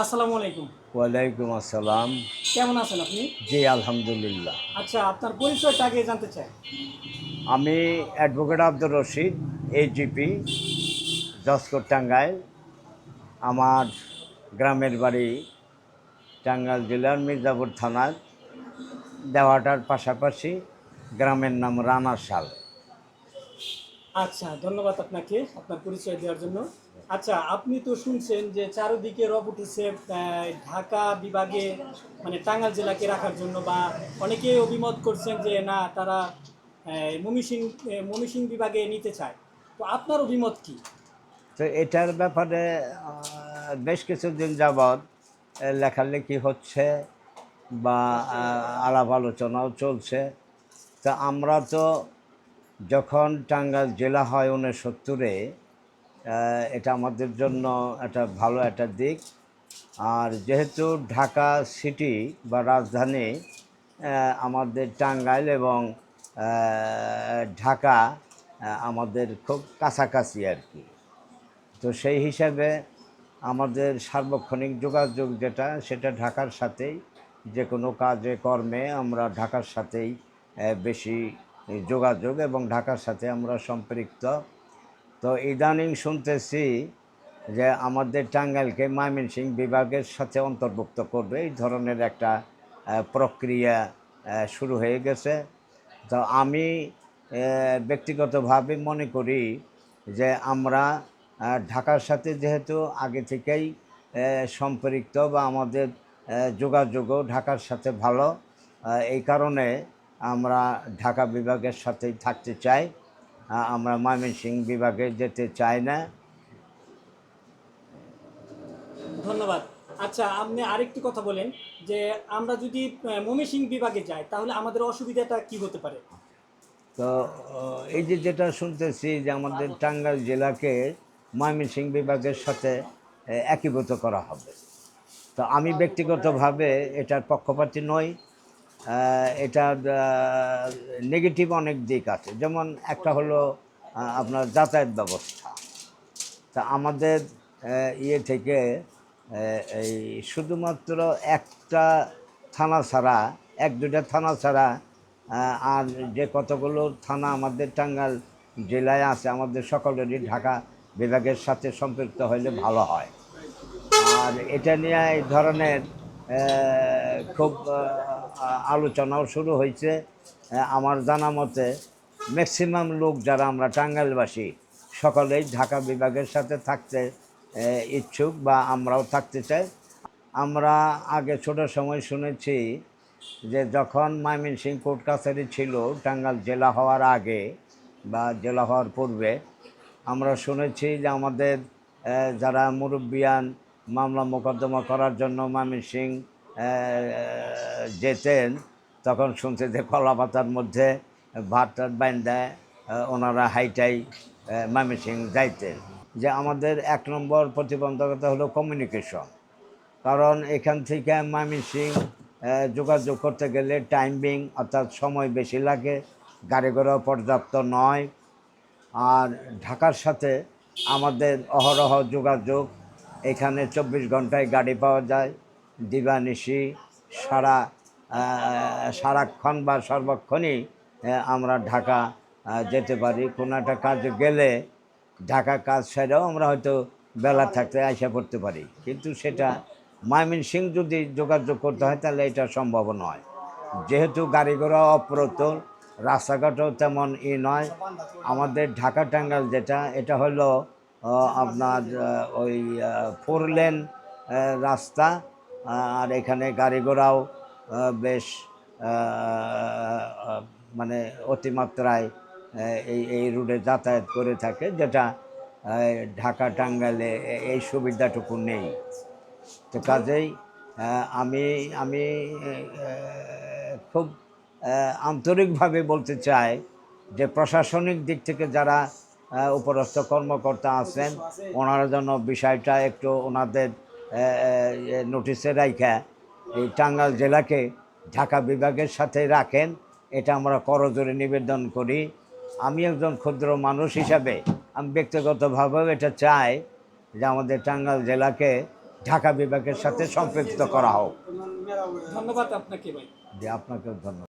আসসালামু আলাইকুম। ওয়ালাইকুম আসসালাম। কেমন আছেন আপনি? জি আলহামদুলিল্লাহ। আচ্ছা আপনার পরিচয়টা আগে জানতে চাই। আমি অ্যাডভোকেট আব্দুর রশিদ এইচজিপি জসকোট টাঙ্গাইল। আমার গ্রামের বাড়ি টাঙ্গাইল জেলার মির্জাপুর থানার দেওয়াটার পাশাপাশি গ্রামের নাম রানাশাল। আচ্ছা ধন্যবাদ আপনাকে আপনার পরিচয় দেওয়ার জন্য। আচ্ছা আপনি তো শুনছেন যে চারিদিকে রব উঠেছে ঢাকা বিভাগে মানে টাঙ্গাল জেলাকে রাখার জন্য বা অনেকে অভিমত করছেন যে না, তারা মমিসিং মমিসিং বিভাগে নিতে চায়। তো আপনার অভিমত কি? তো এটার ব্যাপারে বেশ কিছুদিন যাবৎ লেখালেখি হচ্ছে বা আলাপ আলোচনাও চলছে। তা আমরা তো যখন টাঙ্গাল জেলা হয় উনসত্তরে এটা আমাদের জন্য একটা ভালো একটা দিক। আর যেহেতু ঢাকা সিটি বা রাজধানী আমাদের টাঙ্গাইল এবং ঢাকা আমাদের খুব কাছাকাছি আর কি। তো সেই হিসাবে আমাদের সার্বক্ষণিক যোগাযোগ যেটা, সেটা ঢাকার সাথেই, যে কোনো কাজে, কর্মে আমরা ঢাকার সাথেই বেশি যোগাযোগ এবং ঢাকার সাথে আমরা সম্পৃক্ত। তো ইদানিং শুনতেছি যে আমাদের টাঙ্গাইলকে ময়মনসিংহ বিভাগের সাথে অন্তর্ভুক্ত করবে। এই ধরনের একটা প্রক্রিয়া শুরু হয়ে গেছে। তো আমি ব্যক্তিগতভাবে মনে করি যে আমরা ঢাকার সাথে যেহেতু আগে থেকেই সম্পৃক্ত বা আমাদের যোগাযোগও ঢাকার সাথে ভালো এই কারণে আমরা ঢাকা বিভাগের সাথেই থাকতে চাই। আমরা ময়মনসিংহ বিভাগে যেতে চাই না। ধন্যবাদ। আচ্ছা আপনি আরেকটি কথা বলেন যে আমরা যদি মমিসিং বিভাগে যাই তাহলে আমাদের অসুবিধাটা কি হতে পারে? তো এই যে যেটা শুনতেছি যে আমাদের টাঙ্গাইল জেলাকে ময়মনসিংহ বিভাগের সাথে একীভূত করা হবে। তো আমি ব্যক্তিগতভাবে এটার পক্ষপাতী নই। এটার নেগেটিভ অনেক দিক আছে। যেমন একটা হলো আপনার যাতায়াত ব্যবস্থা। তা আমাদের ইয়ে থেকে এই শুধুমাত্র একটা থানা ছাড়া, এক দুটা থানা ছাড়া আর যে কতগুলো থানা আমাদের টাঙ্গাইল জেলায় আছে, আমাদের সকলেরই ঢাকা বিভাগের সাথে সম্পৃক্ত হলে ভালো হয়। আর এটা নিয়ে এই ধরনের খুব আলোচনাও শুরু হয়েছে। আমার জানা মতে ম্যাক্সিমাম লোক যারা আমরা টাঙ্গাইলবাসী সকলেই ঢাকা বিভাগের সাথে থাকতে ইচ্ছুক বা আমরাও থাকতে চাই। আমরা আগে ছোট সময় শুনেছি যে যখন ময়মনসিংহ কোর্ট কাছারি ছিল টাঙ্গাল জেলা হওয়ার আগে বা জেলা হওয়ার পূর্বে আমরা শুনেছি যে আমাদের যারা মুরব্বিয়ান মামলা মোকদ্দমা করার জন্য ময়মনসিংহ আহ, যেতেন তখন শুনছে যে কলা পাতার মধ্যে ভাত টাত বাইন্দায় ওনারা হাইটাই ময়মনসিংহ যাইতেন। যে আমাদের এক নম্বর প্রতিবন্ধকতা হলো কমিউনিকেশন কারণ এখান থেকে আহ, যোগাযোগ করতে গেলে টাইমিং অর্থাৎ সময় বেশি লাগে গাড়ি ঘোড়াও পর্যাপ্ত নয়। আর ঢাকার সাথে আমাদের অহরহ যোগাযোগ এখানে চব্বিশ ঘন্টায় গাড়ি পাওয়া যায়। দিবানিশি, সারা সারাক্ষণ বা সর্বক্ষণই আমরা ঢাকা যেতে পারি। কোনো একটা কাজে গেলে ঢাকা কাজ সেরেও আমরা হয়তো বেলা থাকতে আইসা পড়তে পারি। কিন্তু সেটা ময়মনসিংহ যদি যোগাযোগ করতে হয়, তাহলে এটা সম্ভব নয়। যেহেতু গাড়ি ঘোড়া অপ্রতুল, রাস্তাঘাটও তেমন ই নয়। আমাদের ঢাকা টাঙ্গাল যেটা, এটা হলো আপনার ওই ফোর লেন রাস্তা। আর এখানে গাড়ি ঘোড়াও বেশ মানে অতিমাত্রায় এই এই রুটে যাতায়াত করে থাকে, যেটা ঢাকা টাঙ্গাইলে এই সুবিধাটুকু নেই। তো কাজেই আমি আমি খুব আন্তরিকভাবে বলতে চাই যে প্রশাসনিক দিক থেকে যারা উপরস্থ কর্মকর্তা আছেন, ওনারা যেন বিষয়টা একটু ওনাদের নোটিশে রাখা এই টাঙ্গাইল জেলাকে ঢাকা বিভাগের সাথে রাখেন এটা আমরা করজোরে নিবেদন করি। আমি একজন ক্ষুদ্র মানুষ হিসাবে আমি ব্যক্তিগতভাবেও এটা চাই যে আমাদের টাঙ্গাইল জেলাকে ঢাকা বিভাগের সাথে সম্পৃক্ত করা হোক। ধন্যবাদ আপনাকে ভাই। আপনাকেও ধন্যবাদ।